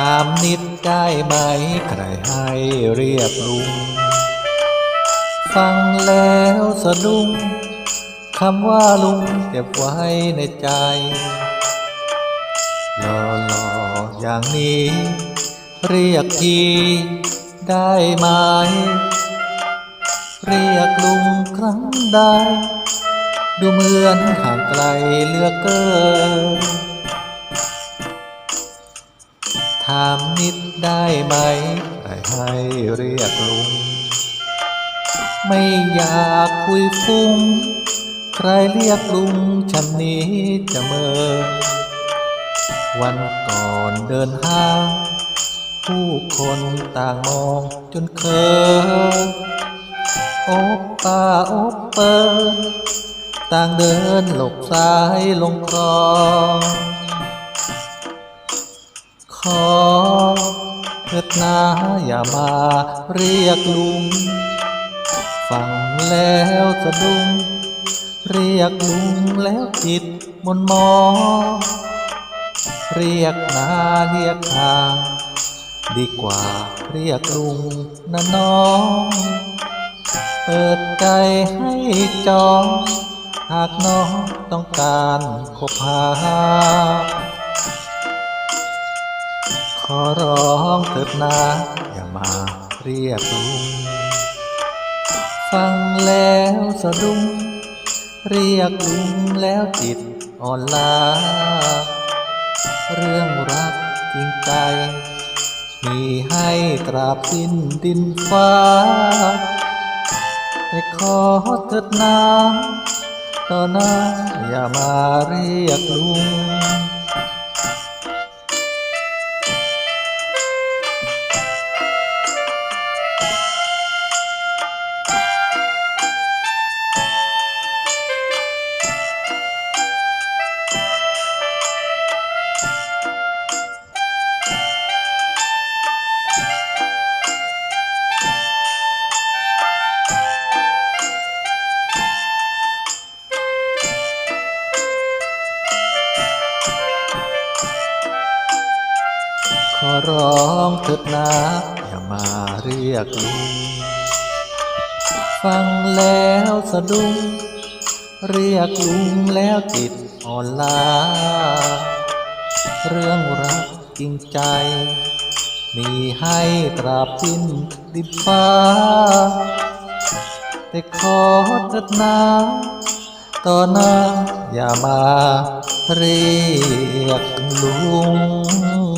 ถามนิดได้ไหม ใครให้เรียกลุง ฟังแล้วสะดุ้งคำว่าลุงเก็บไว้ในใจหล่อหล่อๆอย่างนี้ เรียกทีได้ไหม เรียกลุงครั้งใดดูเหมือนห่างไกลเลือกเกินามนิดได้ไหมใครให้เรียกลุง ไม่อยากคุยฟุ้ง ใครเรียกลุงชำนี้จะเมินวันก่อนเดินห้างผู้คนต่างมองจนเคินโอป้าโอเปิดต่างเดินหลบซ้ายลงคลอง อเถิดนาอย่ามาเรียกลุง ฟังแล้วสะดุ้งเรียกลุงแล้วจิตมนมองเรียกนาเรียกทางดีกว่าเรียกลุงนะน้อง เปิดใจให้จอง หากน้องต้องการคบหา ขอร้องเถิดนาอย่ามาเรียกลุง ฟังแล้วสะดุ้งเรียกลุงแล้วจิตอ่อนล้า เรื่องรักจริงใจ มีให้ตราบสิ้นดินฟ้า แต่ขอเถิดนาต่อหน้าอย่ามาเรียกลุง ขอร้องเถิดนาอย่ามาเรียกลุง ฟังแล้วสะดุ้งเรียกลุงแล้วจิตอ่อนลา เรื่องรักจริงใจ มีให้ตราบสิ้นดินฟ้า แต่ขอเถิดนาต่อหน้าอย่ามาเรียกลุง